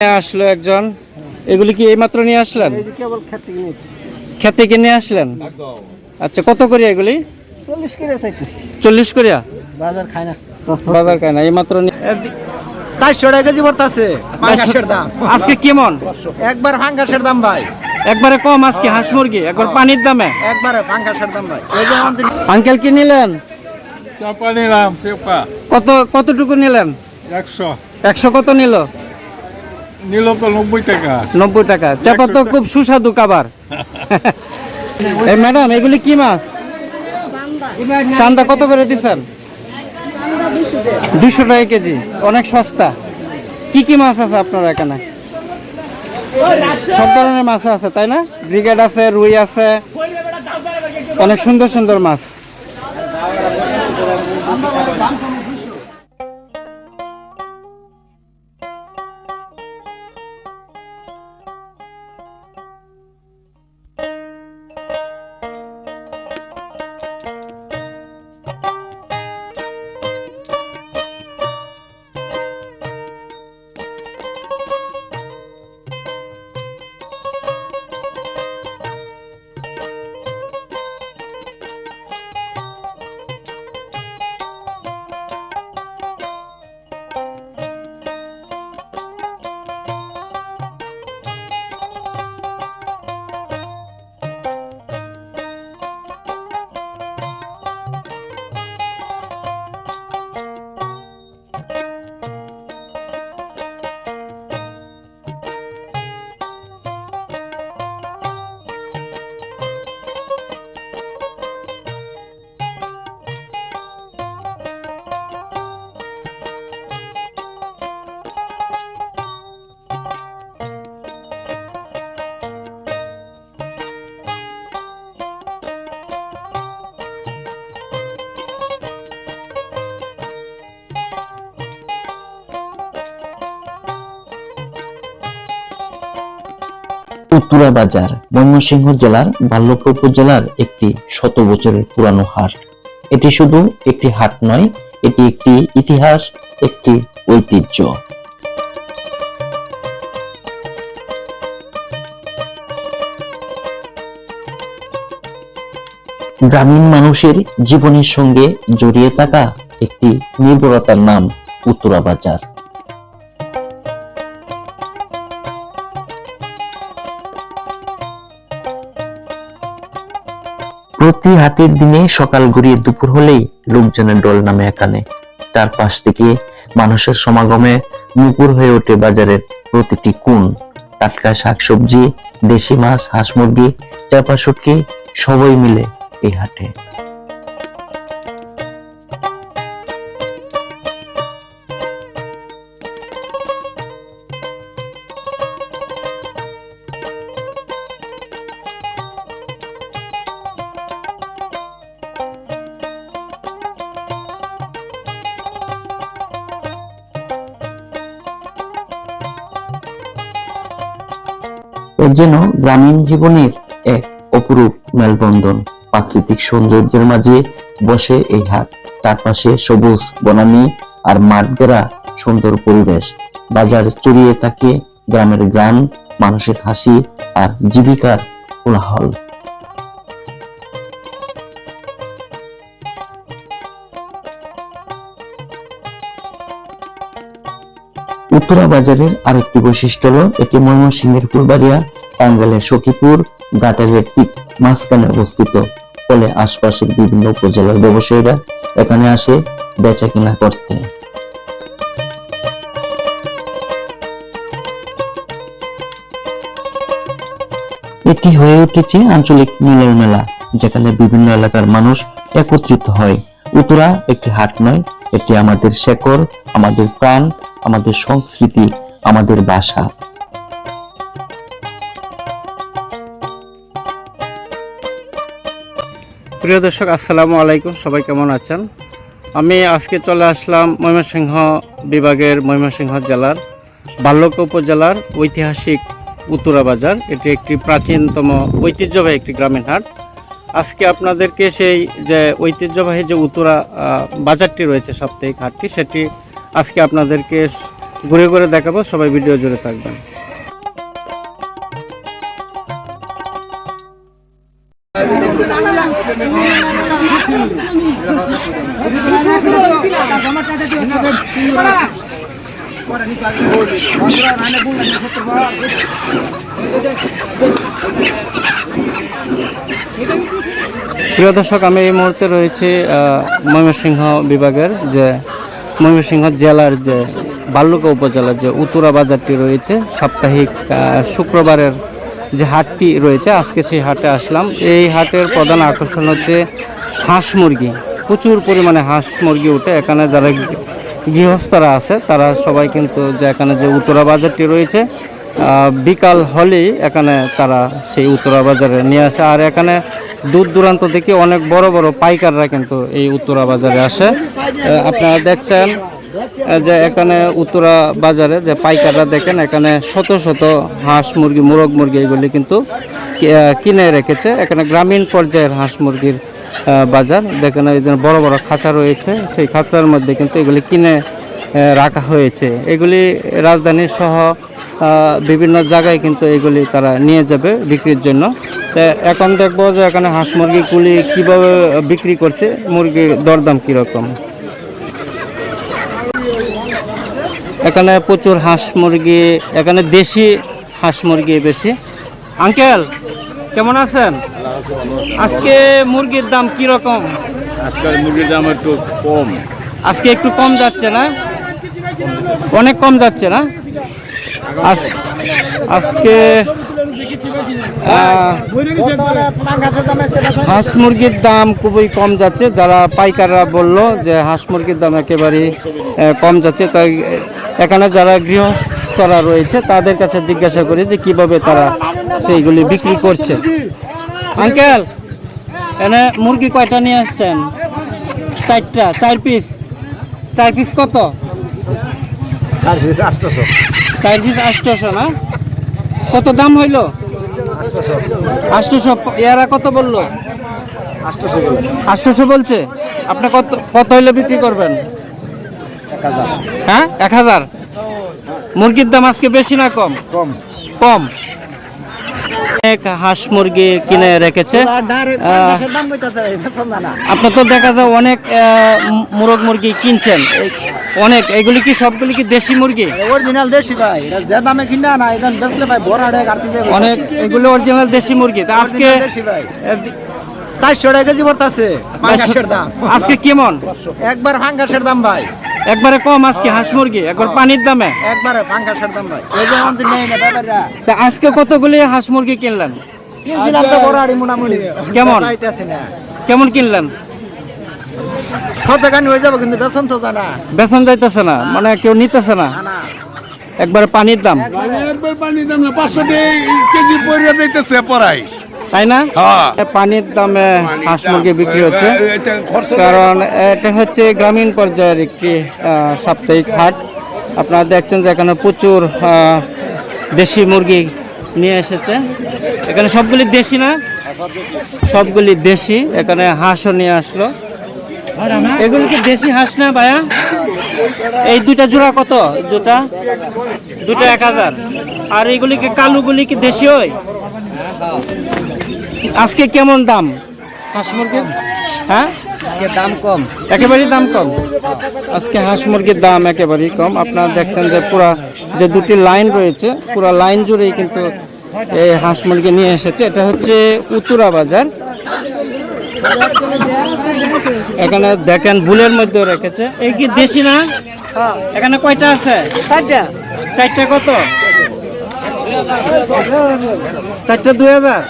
আসলো একজন। এগুলি কি এইমাত্র নিয়ে আসলেন? খেতে কিনে থেকে নিয়ে আসলেন? আচ্ছা কত করে এগুলি? চল্লিশ করিয়া বাজার খায় না। বাজার কেন এইমাত্র চারশো টাকা কেজি পড়তেছে ফাঙ্গাসের দাম। আজকে কেমন? একবার দাম ভাই। একবারে কম আজকে হাঁস মুরগি একবার পানির দামে? একবারে ভাই। আঙ্কেল কি নিলেন? চাপা নিলাম পেপা। কত কতটুকু নিলেন? একশো। একশো কত নিল? নিল তো নব্বই টাকা। নব্বই টাকা। চাপা তো খুব সুস্বাদু খাবার। এই ম্যাডাম এগুলি কি মাছ? চান্দা কত করে দিচ্ছেন? দুশো টাকা কেজি। অনেক সস্তা। কি কি মাছ আছে আপনার এখানে? সব ধরনের মাছ আছে তাই না? ব্রিগেড আছে রুই আছে। অনেক সুন্দর সুন্দর মাছ। উত্তরা বাজার, ময়মনসিংহ জেলার বাল্যক উপজেলার একটি শত বছরের পুরানো হাট। এটি শুধু একটি হাট নয়, এটি একটি ইতিহাস, একটি ঐতিহ্য। গ্রামীণ মানুষের জীবনের সঙ্গে জড়িয়ে থাকা একটি নির্ভরতার নাম উত্তরা বাজার। প্রতি হাটের দিনে সকাল গড়িয়ে দুপুর হলেই লোকজনের ডোল নামে এখানে চারপাশ থেকে মানুষের সমাগমে মুকুর হয়ে ওঠে বাজারের প্রতিটি কোণ। টাটকা শাকসবজি, দেশি মাছ, হাঁস মুরগি চাপা সবাই মিলে এই হাটে। এর যেন গ্রামীণ জীবনের এক অপরূপ মেলবন্ধন। প্রাকৃতিক সৌন্দর্যের মাঝে বসে এই হাট, চারপাশে সবুজ বনানি আর মাঠ ঘেরা সুন্দর পরিবেশ। বাজার চড়িয়ে থাকে গ্রামের গ্রাম, মানুষের হাসি আর জীবিকার কোলাহল। উত্তরা বাজারের আরেকটি বৈশিষ্ট্য হলো এটি ময়মনসিংহের ফুলবাড়িয়া, টাঙ্গাইলের সখীপুর ঘাটালের ঠিক মাঝখানে অবস্থিত। ফলে আশপাশের বিভিন্ন উপজেলার ব্যবসায়ীরা এখানে আসে বেচা কিনা করতে। এটি হয়ে উঠেছে আঞ্চলিক মিলন মেলা, যেখানে বিভিন্ন এলাকার মানুষ একত্রিত হয়। উত্তরা একটি হাট নয়, এটি আমাদের শেকড়, আমাদের প্রাণ আমাদের সংস্কৃতি, আমাদের ভাষা। প্রিয় দর্শক, আসসালামু আলাইকুম। সবাই কেমন আছেন? আমি আজকে চলে আসলাম ময়মনসিংহ বিভাগের ময়মনসিংহ জেলার বাল্যক উপজেলার ঐতিহাসিক উত্তরা বাজার। এটি একটি প্রাচীনতম ঐতিহ্যবাহী একটি গ্রামীণ হাট। আজকে আপনাদেরকে সেই যে ঐতিহ্যবাহী যে উত্তরা বাজারটি রয়েছে সাপ্তাহিক হাটটি, সেটি আজকে আপনাদেরকে ঘুরে ঘুরে দেখাবো, সবাই ভিডিও জুড়ে থাকবেন। প্রিয় দর্শক, আমি এই মুহূর্তে রয়েছি ময়মনসিংহ বিভাগের যে ময়মনসিংহ জেলার যে বাল্যকা উপজেলার যে উতুরা বাজারটি রয়েছে, সাপ্তাহিক শুক্রবারের যে হাটটি রয়েছে, আজকে সেই হাটে আসলাম। এই হাটের প্রধান আকর্ষণ হচ্ছে হাঁস মুরগি। প্রচুর পরিমাণে হাঁস মুরগি উঠে এখানে যারা গৃহস্থরা আছে, তারা সবাই কিন্তু যে এখানে যে উত্তরা বাজারটি রয়েছে বিকাল হলেই এখানে তারা সেই উত্তরা বাজারে নিয়ে আসে। আর এখানে দূর দূরান্ত থেকে অনেক বড় বড় পাইকাররা কিন্তু এই উত্তরা বাজারে আসে আপনারা দেখছেন যে এখানে উত্তরা বাজারে যে পাইকাররা দেখেন, এখানে শত শত হাঁস মুরগি, মুরগ মুরগি এগুলি কিন্তু কিনে রেখেছে। এখানে গ্রামীণ পর্যায়ের হাঁস মুরগির বাজার। দেখেন এই যে বড় বড় খাঁচা রয়েছে, সেই খাঁচার মধ্যে কিন্তু এগুলি কিনে রাখা হয়েছে। এগুলি রাজধানী সহ বিভিন্ন জায়গায় কিন্তু এগুলি তারা নিয়ে যাবে বিক্রির জন্য। তো এখন দেখব যে এখানে হাঁস মুরগিগুলি কীভাবে বিক্রি করছে মুরগির দরদাম কীরকম। এখানে প্রচুর হাঁস মুরগি এখানে দেশি হাঁস মুরগি বেশি। আঙ্কেল কেমন আছেন? আজকে মুরগির দাম কীরকম? আজকাল মুরগির দাম একটু কম। আজকে একটু কম যাচ্ছে না? অনেক কম যাচ্ছে না? আজকে হাঁস মুরগির দাম খুবই কম যাচ্ছে। যারা পাইকাররা বলল যে হাঁস মুরগির দাম একেবারেই কম যাচ্ছে, তাই এখানে যারা গৃহস্থরা রয়েছে, তাদের কাছে জিজ্ঞাসা করি যে কীভাবে তারা সেইগুলি বিক্রি করছে। আঙ্কেল, এনে মুরগি কয়টা নিয়ে আসছেন? চারটা, চার পিস চার পিস কত? চার পিস আটশোশো না? কত দাম হইল? আটশোশো এরা কত বলল? আটশোশো বলছে। আপনি কত কত হইলে বিক্রি করবেন? হ্যাঁ? এক হাজার? মুরগির দাম আজকে বেশি না কম? কম। কম। এক হাঁস মুরগি কিনে রেখেছে। আপনার তো দেখা যায় অনেক মুরগ মুরগি কিনছেন। অনেক এগুলি কি সবগুলি কি দেশি মুরগি? অরিজিনাল দেশি ভাই এটা যে দামে কিনা না এটা বেচলে ভাই বড় হাড়ে কাটতে দেবে অনেক এগুলো অরিজিনাল দেশি মুরগি। তা আজকে দেশি ভাই। চারশো টাকা কেজি পড়তাছে পাঙ্গাসের দাম। আজকে কেমন? একবার ফাঙ্গাসের দাম ভাই। একবারে কম আজকে হাঁস মুরগি একবার পানির দামে। একবারে ফাঙ্গাসের দাম ভাই। এই যে আমাদের নেই না ব্যাপাররা তা আজকে কতগুলি হাঁস মুরগি কিনলেন? কিনছিলাম তো বড় হাড়ি মোটামুটি। কেমন? কেমন কিনলেন? শতকানি হয়ে যাব কিন্তু তো জানা। যাইতেছে না মানে কেউ নিতেছে না। না একবারে পানির দাম। না পাঁচশো কেজি পরিয়া দিতেছে পড়াই তাই না? হ্যাঁ। পানির দামে হাঁস মুরগি বিক্রি হচ্ছে। কারণ এটা হচ্ছে গ্রামীণ পর্যায়ের একটি সাপ্তাহিক হাট। আপনারা দেখছেন যে এখানে প্রচুর দেশি মুরগি নিয়ে এসেছে। এখানে সবগুলি দেশি না? সবগুলি দেশি। এখানে হাঁসও নিয়ে আসলো। এগুলি কি দেশি হাঁস না ভাইয়া? এই দুইটা জোড়া কত? দুটা? দুটো এক হাজার। আর এগুলি কি কালুগুলি কি দেশি হয় আজকে কেমন দাম? হাঁস মুরগির? হ্যাঁ? দাম কম। একেবারেই দাম কম? আজকে হাঁস মুরগির দাম একেবারেই কম। আপনারা দেখছেন যে পুরা যে দুটি লাইন রয়েছে পুরা লাইন জুড়েই কিন্তু এই হাঁস মুরগি নিয়ে এসেছে। এটা হচ্ছে উত্তরা বাজার। এখানে দেখেন বুলের মধ্যে রেখেছে। এই কি দেশি না? এখানে কয়টা আছে? চারটা। চারটা কত? চারটা দুই হাজার?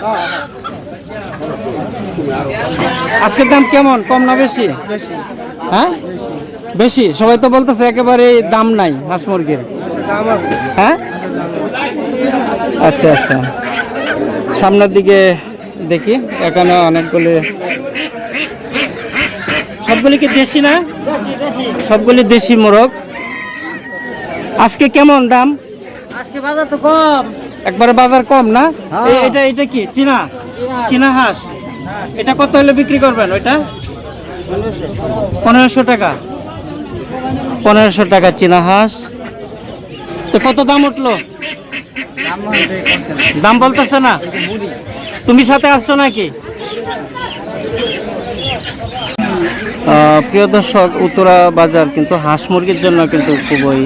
আজকের দাম কেমন? কম না বেশি? হ্যাঁ? বেশি? সবাই তো বলতেছে একেবারে দাম নাই হাঁস মুরগির। হ্যাঁ? আচ্ছা আচ্ছা। সামনের দিকে দেখি এখানে অনেকগুলি সবগুলি কি দেশি না? সবগুলি দেশি মোরগ। আজকে কেমন দাম? আজকে বাজার তো কম। একবারে বাজার কম না? হ্যাঁ। এটা এটা কি? চীনা? চীনা হাঁস। এটা কত হলে বিক্রি করবেন ওইটা? পনেরোশো টাকা। পনেরোশো টাকা চীনা হাঁস। তো কত দাম উঠল? দাম বলতেছে না? তুমি সাথে আসছো নাকি? প্রিয় দর্শক, উত্তরা বাজার কিন্তু হাঁস মুরগির জন্য কিন্তু খুবই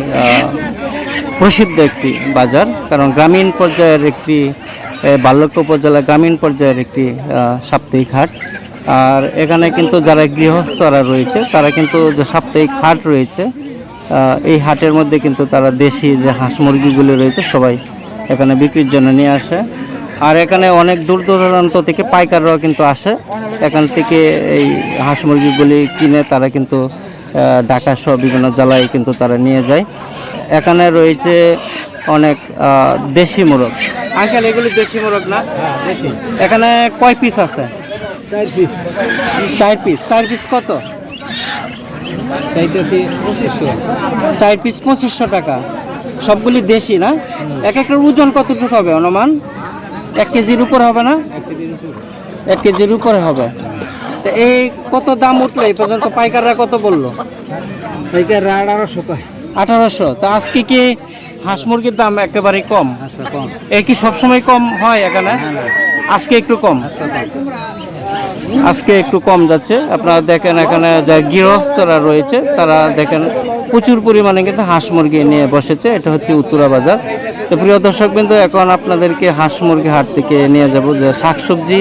প্রসিদ্ধ একটি বাজার। কারণ গ্রামীণ পর্যায়ের একটি বাল্যক্য উপজেলা গ্রামীণ পর্যায়ের একটি সাপ্তাহিক হাট। আর এখানে কিন্তু যারা গৃহস্থরা রয়েছে, তারা কিন্তু যে সাপ্তাহিক হাট রয়েছে এই হাটের মধ্যে কিন্তু তারা দেশি যে হাঁস মুরগিগুলি রয়েছে, সবাই এখানে বিক্রির জন্য নিয়ে আসে। আর এখানে অনেক দূর দূরান্ত থেকে পাইকাররাও কিন্তু আসে। এখান থেকে এই হাঁস মুরগিগুলি কিনে তারা কিন্তু ঢাকা সহ বিভিন্ন জেলায় কিন্তু তারা নিয়ে যায়। এখানে রয়েছে অনেক দেশি মোরগ। আঙ্কেল এগুলি দেশি মোরগ না? এখানে কয় পিস আছে? চার পিস চার পিস চার পিস কত? চার পিস পঁচিশশো টাকা। সবগুলি দেশি না? এক একটার ওজন কতটুকু হবে অনুমান? এক কেজির উপর হবে না? এক কেজির উপরে হবে। তো এই কত দাম উঠল এই পর্যন্ত? পাইকাররা কত বলল? আঠারোশো আঠারোশো। তা আজকে কি হাঁস মুরগির দাম একেবারে কম? কম। এ কি সবসময় কম হয় এখানে? আজকে একটু কম? আজকে একটু কম যাচ্ছে। আপনারা দেখেন এখানে যা গৃহস্থরা রয়েছে তারা দেখেন প্রচুর পরিমাণে কিন্তু হাঁস মুরগি নিয়ে বসেছে, এটা হচ্ছে উত্তরা বাজার। তো প্রিয় দর্শক বিন্দু এখন আপনাদেরকে হাঁস মুরগি হাট থেকে নিয়ে যাব যে শাকসবজি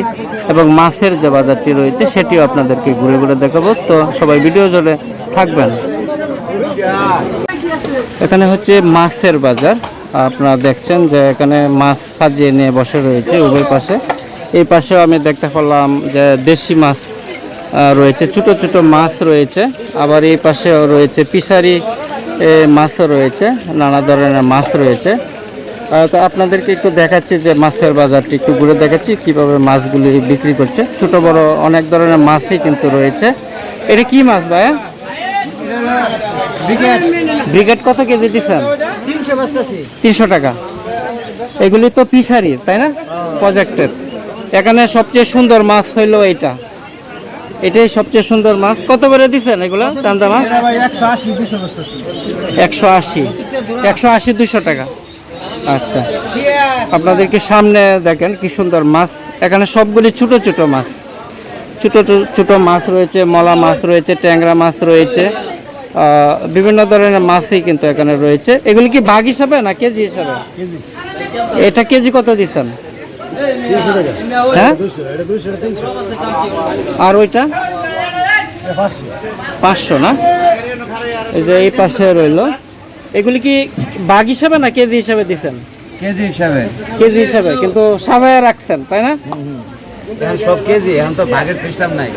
এবং মাছের যে বাজারটি রয়েছে, সেটিও আপনাদেরকে ঘুরে ঘুরে দেখাবো। তো সবাই ভিডিও জলে থাকবেন। এখানে হচ্ছে মাছের বাজার। আপনারা দেখছেন যে এখানে মাছ সাজিয়ে নিয়ে বসে রয়েছে উভয় পাশে। এই পাশেও আমি দেখতে পেলাম যে দেশি মাছ রয়েছে ছোট ছোট মাছ রয়েছে আবার এই পাশেও রয়েছে পিসারি মাছও রয়েছে নানা ধরনের মাছ রয়েছে। তো আপনাদেরকে একটু দেখাচ্ছি যে মাছের বাজারটি একটু ঘুরে দেখাচ্ছি কীভাবে মাছগুলি বিক্রি করছে। ছোট বড় অনেক ধরনের মাছই কিন্তু রয়েছে। এটা কি মাছ ভাইয়া? ব্রিগেড কত কেজি দিচ্ছেন? তিনশো তিনশো টাকা। এগুলি তো পিসারি তাই না? প্রজেক্টের এখানে সবচেয়ে সুন্দর মাছ হইল এইটা। এটাই সবচেয়ে সুন্দর মাছ। কত করে দিচ্ছেন এগুলো চান্দা মাছ? একশো আশি একশো আশি। দুশো টাকা। আচ্ছা। আপনাদেরকে সামনে দেখেন কি সুন্দর মাছ। এখানে সবগুলি ছোট ছোট মাছ। ছোট ছোট মাছ রয়েছে মলা মাছ রয়েছে ট্যাংরা মাছ রয়েছে বিভিন্ন ধরনের মাছই কিন্তু এখানে রয়েছে। এগুলি কি বাঘ হিসাবে না কেজি হিসাবে? এটা কেজি কত দিচ্ছেন? হ্যাঁ? আর ওইটা? পাঁচশো না? এই যে এই পাশে রইল। এগুলি কি বাঘ হিসাবে না কেজি হিসাবে দিচ্ছেন কেজি হিসাবে। কেজি হিসাবে কিন্তু সাজায় রাখছেন তাই না? সব কেজি এখন তো ভাগের সিস্টেম নাই।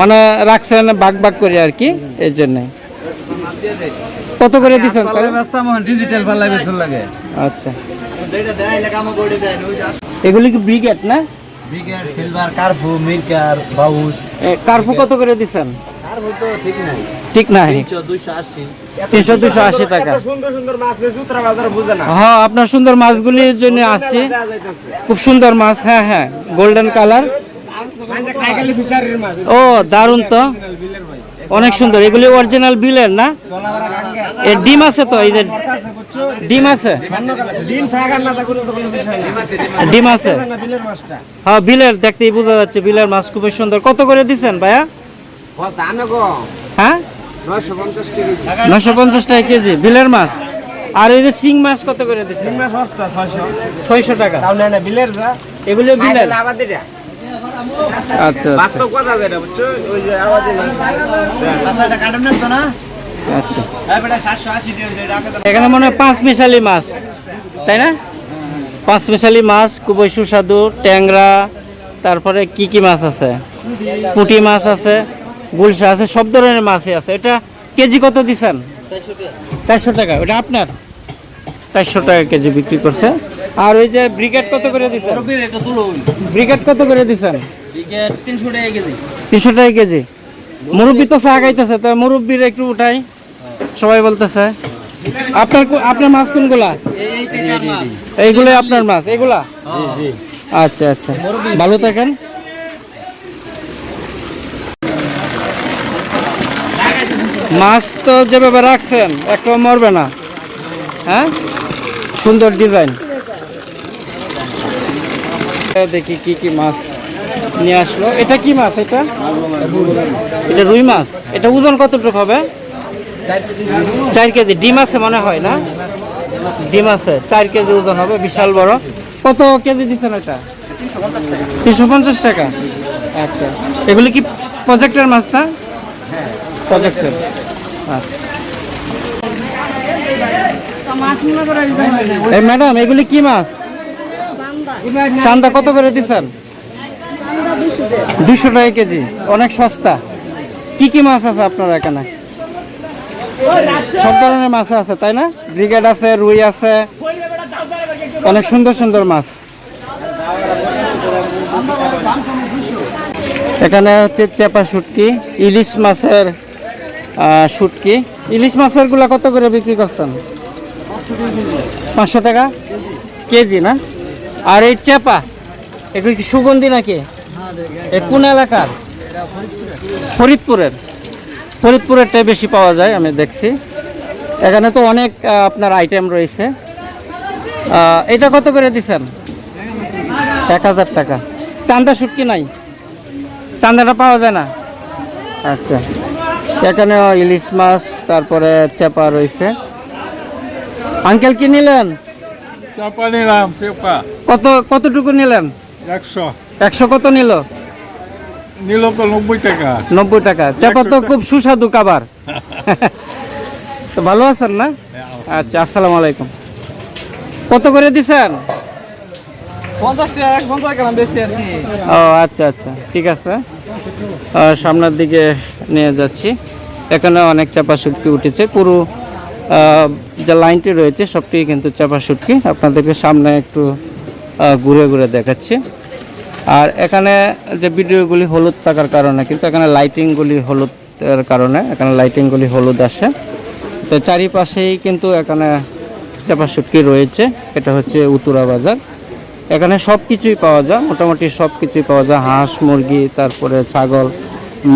মানে রাখছেন বাঘ বাঘ করে আর কি এই জন্য। কত করে দিচ্ছেন ডিজিটাল লাগে। আচ্ছা। এগুলি কি ব্রিগেড না? বিগেট সিলভার কার্ফু মিরকার বাউস এ, কার্ফু কত করে দিচ্ছেন কার্ফু তো ঠিক নাই। ঠিক নাই। দুইশো আশি। তিনশো দুশো আশি টাকা। সুন্দর সুন্দর মাছ সুতরা বাজার বুঝে না। হ্যাঁ আপনার সুন্দর মাছগুলির জন্য আসছি। খুব সুন্দর মাছ হ্যাঁ হ্যাঁ গোল্ডেন কালার ফিশারির মাছ। ও দারুণ তো। অনেক সুন্দর। এগুলি অরিজিনাল বিলের না? এ ডিম আছে তো এই যে ডিম আছে। ডিম আছে না বিলের মাছটা? হ্যাঁ বিলের দেখতেই বোঝা যাচ্ছে বিলের মাছ খুবই সুন্দর। কত করে দিচ্ছেন ভাইয়া? হ্যাঁ? নয়শো পঞ্চাশ টাকা নশো পঞ্চাশ টাকা কেজি বিলের মাছ? আর এই যে শিং মাছ কত করে দিচ্ছেন তিন মাস সস্তা ছয়শো। ছয়শো টাকা। না না বিলের এগুলো বিলের? আচ্ছা আচ্ছা। বাস্তব কথা যেটা বুঝছ? ওই যে আওয়াজ আচ্ছা। এখানে মনে হয় পাঁচ মিশালি মাছ তাই না? পাঁচ মিশালি মাছ খুবই সুস্বাদু ট্যাংরা তারপরে কি কি মাছ আছে? পুঁটি মাছ আছে গুলশা আছে সব ধরনের মাছই আছে। এটা কেজি কত দিচ্ছেন? চারশো টাকা। ওটা আপনার? চারশো টাকা কেজি বিক্রি করছে। আর ওই যে ব্রিগেড কত করে দিচ্ছেন? ব্রিগেড কত করে দিচ্ছেন? তিনশো টাকা কেজি। তিনশো টাকা কেজি। মুরব্বি তো চা খাইতেছে তো মুরব্বির একটু উঠাই। সবাই বলতেছে। আপনার আপনার মাছ কোনগুলা? এইগুলো আপনার মাছ এগুলা আচ্ছা আচ্ছা। ভালো থাকেন। মাছ তো যেভাবে রাখছেন একটা মরবে না। হ্যাঁ? সুন্দর ডিজাইন। দেখি কি কি মাছ নিয়ে আসলো। এটা কি মাছ এটা? এটা রুই মাছ। এটা ওজন কতটুকু হবে? চার কেজি ডিম আছে মনে হয়, না? ডিম আছে, চার কেজি ওজন হবে, বিশাল বড়। কত কেজি দিচ্ছেন এটা? তিনশো পঞ্চাশ টাকা। আচ্ছা। এগুলি কি প্রজেক্টের মাছ, না? প্রজেক্টের আচ্ছা। এই ম্যাডাম এগুলি কি মাছ? চান্দা কত করে দিচ্ছেন দুশো টাকা কেজি। অনেক সস্তা। কি কি মাছ আছে আপনার এখানে? সব ধরনের মাছ আছে, তাই না? ব্রিগেড আছে, রুই আছে। অনেক সুন্দর সুন্দর মাছ। এখানে হচ্ছে চেপা শুটকি, ইলিশ মাছের শুটকি। ইলিশ মাছেরগুলা কত করে বিক্রি করছেন? পাঁচশো টাকা? কেজি, না? আর এই চেপা, এগুলি কি সুগন্ধি নাকি? এ কোন এলাকার? ফরিদপুরের। ফরিদপুরেরটাই বেশি পাওয়া যায় আমি দেখছি। এখানে তো অনেক আপনার আইটেম রয়েছে। এটা কত করে দিচ্ছেন? এক হাজার টাকা। চান্দা শুটকি নাই? চান্দাটা পাওয়া যায় না? আচ্ছা। এখানে ইলিশ মাছ তারপরে চেপা রয়েছে। আঙ্কেল কি নিলেন? চাপা নিলাম কত কতটুকু নিলেন? একশো। একশো কত নিল? নিল তো নব্বই টাকা। নব্বই টাকা। চেপা তো খুব সুস্বাদু খাবার। তো ভালো আছেন না? আচ্ছা আসসালামু আলাইকুম। কত করে দিছেন? পঞ্চাশ টাকা এক পঞ্চাশ গ্রাম বেশি আর কি। ও আচ্ছা আচ্ছা ঠিক আছে। সামনের দিকে নিয়ে যাচ্ছি। এখানে অনেক চাপা শুটকি উঠেছে। পুরো যে লাইনটি রয়েছে সবটি কিন্তু চাপা শুটকি আপনাদেরকে সামনে একটু ঘুরে ঘুরে দেখাচ্ছি। আর এখানে যে ভিডিওগুলি হলুদ থাকার কারণে, কিন্তু এখানে লাইটিংগুলি হলুদের কারণে, এখানে লাইটিংগুলি হলুদ আসে। তো চারিপাশেই কিন্তু এখানে চাপা শুটকি রয়েছে, এটা হচ্ছে উতুরা বাজার। এখানে সব কিছুই পাওয়া যায়, মোটামুটি সব কিছুই পাওয়া যায়। হাঁস, মুরগি, তারপরে ছাগল,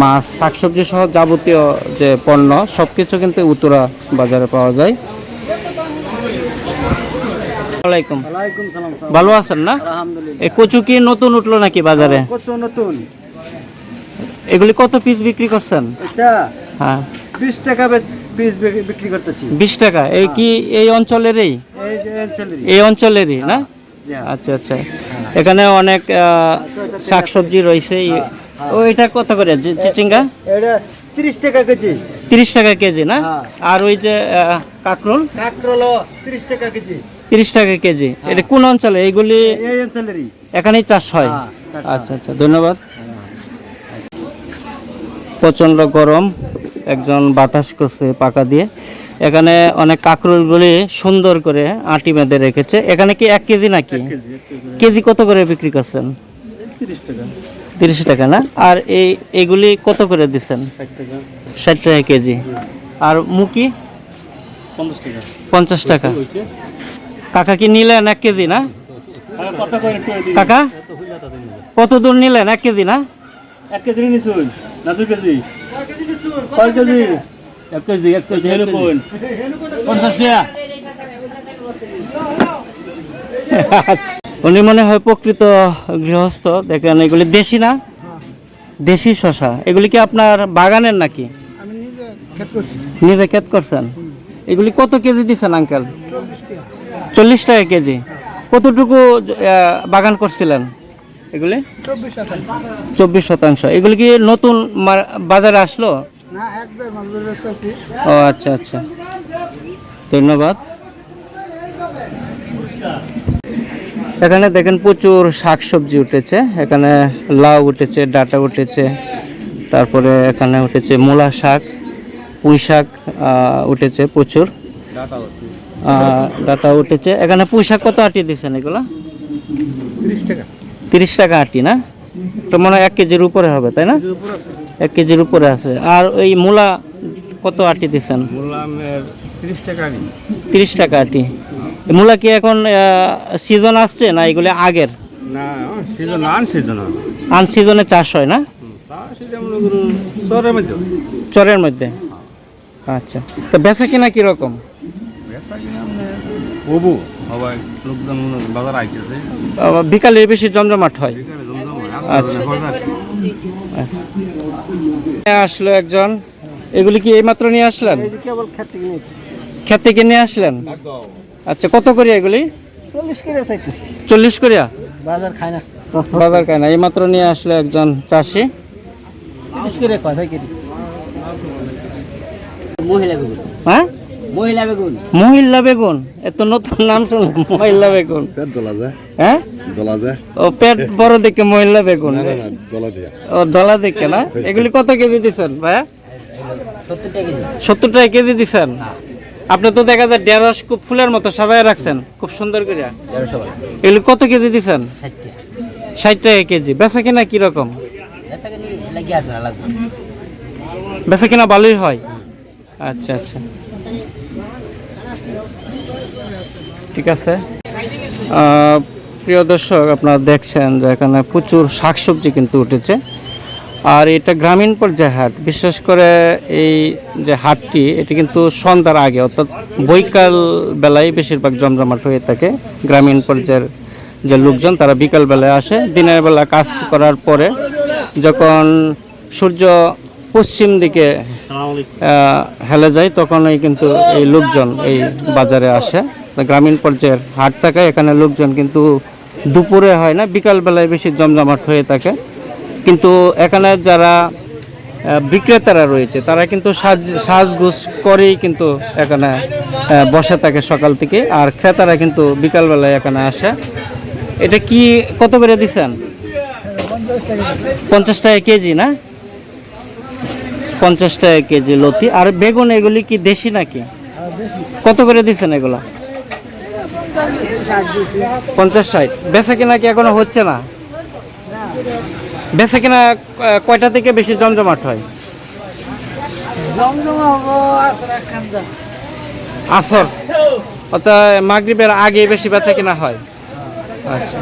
মাছ শাকসবজি সহ যাবতীয় যে পণ্য সব কিছু কিন্তু উতুরা বাজারে পাওয়া যায়। সালাম ভালো আছেন না? আলহামদুলিল্লাহ। কচু কি নতুন উঠল নাকি বাজারে? কত নতুন। এগুলি কত পিস বিক্রি করছেন? এটা হ্যাঁ। বিশ টাকা পিস বিক্রি করতেছি। বিশ টাকা। এই কি এই অঞ্চলেরই? এই অঞ্চলেরই। না? আচ্ছা আচ্ছা। এখানে অনেক শাকসবজি রয়েছে। ও এটা কত করে? চিচিঙ্গা? এটা তিরিশ টাকা কেজি। তিরিশ টাকা কেজি না? হ্যাঁ। আর ওই যে কাঁকরোল? কাঁকরোল টাকা কেজি। তিরিশ টাকা কেজি। এটা কোন অঞ্চলে? এইগুলি এই অঞ্চলেরই। এখানেই চাষ হয়? চাষ হয়। আচ্ছা আচ্ছা ধন্যবাদ। প্রচণ্ড গরম একজন বাতাস করছে পাকা দিয়ে। এখানে অনেক কাঁকরোলগুলি সুন্দর করে আটি বেঁধে রেখেছে। এখানে কি এক কেজি নাকি? কেজি কত করে বিক্রি করছেন? তিরিশ টাকা। না? আর এই এগুলি কত করে দিচ্ছেন? ষাট টাকা। ষাট টাকা কেজি। আর মুকি পঞ্চাশ টাকা। পঞ্চাশ টাকা। কাকা কি নিলেন এক কেজি না? কাকা? কত দূর নিলেন? এক কেজি না? এক কেজি নিছুন না দুই কেজি? কয় কেজি? এক কেজি এক কেজি এরকম পঞ্চাশ টাকা। আচ্ছা। উনি মনে হয় প্রকৃত গৃহস্থ। দেখেন এগুলি দেশি না? দেশি শশা। এগুলি কি আপনার বাগানের নাকি? নিজে ক্ষেত করছেন? এগুলি কত কেজি দিচ্ছেন আঙ্কেল? চল্লিশ টাকা কেজি। কতটুকু বাগান করছিলেন? এগুলি? চব্বিশ শতাংশ। এগুলি কি নতুন বাজারে আসলো? ও আচ্ছা আচ্ছা। ধন্যবাদ। এখানে দেখেন প্রচুর শাক সবজি উঠেছে। এখানে লাউ উঠেছে ডাটা উঠেছে। তারপরে এখানে উঠেছে মূলা শাক পুঁই শাক উঠেছে প্রচুর। ডাটা উঠেছে। এখানে পুঁই শাক কত আটি দিচ্ছেন এগুলো? তিরিশ টাকা। তিরিশ টাকা আটি না? তো মনে হয় এক কেজির উপরে হবে তাই না? এক কেজির উপরে আছে। আর ওই মূলা কত আটি দিচ্ছেন তিরিশ টাকা আটি। মূলা কি এখন সিজন আসছে না এগুলো আগের? না সিজন আন সিজন আন চাষ হয় না? চরের মধ্যে। আচ্ছা। তো বেচা কিনা কীরকম? ওবু সবাই লোকজন বাজার আইতেছে। বিকালে বেশি জমজমাট হয়। আচ্ছা। আসলো একজন। এগুলি কি এইমাত্র নিয়ে আসলেন? খেতে কিনে থেকে নিয়ে আসলেন? আচ্ছা কত করে এগুলি? চল্লিশ করে করিয়া? বাজার খায় না। বাজার কেন এইমাত্র নিয়ে আসলো একজন চাষি। মহিলা হ্যাঁ? মহিলা বেগুন। এত নতুন নাম শুনলাম মহিলা বেগুন। পেট দলা যায়। হ্যাঁ? দলা যায়। ও পেট বড় দেখে মহিলা বেগুন। ও দলা দেখে না? এগুলি কত কেজি দিচ্ছেন ভাইয়া? সত্তর টাকা কেজি। সত্তর টাকা কেজি দিচ্ছেন আপনি তো দেখা যায় ঢেঁড়স খুব ফুলের মতো সাজায় রাখছেন খুব সুন্দর করে। এগুলি কত কেজি দিচ্ছেন ষাট টাকা কেজি। বেচা কিনা কীরকম বেচা কিনা ভালোই হয়। আচ্ছা আচ্ছা। ঠিক আছে? প্রিয় দর্শক, আপনারা দেখছেন যে এখানে প্রচুর শাকসবজি কিন্তু উঠেছে। আর এটা গ্রামীণ পর্যায়ে হাট। বিশেষ করে এই যে হাটটি, এটি কিন্তু সন্ধ্যার আগে, অর্থাৎ বৈকাল বেলায় বেশিরভাগ জমজমাট হয়ে থাকে। গ্রামীণ পর্যায়ের যে লোকজন, তারা বিকাল বেলায় আসে। দিনের বেলা কাজ করার পরে যখন সূর্য পশ্চিম দিকে হেলে যায়, তখনই কিন্তু এই লোকজন এই বাজারে আসে। গ্রামীণ পর্যায়ের হাট থাকায় এখানে লোকজন কিন্তু দুপুরে হয় না বিকাল বেলায় বেশি জমজমাট হয়ে থাকে। কিন্তু এখানে যারা বিক্রেতারা রয়েছে তারা কিন্তু সাজ সাজগুজ করেই কিন্তু এখানে বসে থাকে সকাল থেকে আর ক্রেতারা কিন্তু বিকালবেলায় এখানে আসে। এটা কি কত বেড়ে দিচ্ছেন? পঞ্চাশ টাকা কেজি না? পঞ্চাশ টাকা কেজি লতি। আর বেগুন এগুলি কি দেশি নাকি? কত করে দিচ্ছেন এগুলো? পঞ্চাশ ষাট। বেচা কিনা কি এখনও হচ্ছে না? বেচা কিনা কয়টা থেকে বেশি জমজমাট হয়? আসর। অর্থাৎ মাগরীবের আগে বেশি বেচা কিনা হয়। আচ্ছা।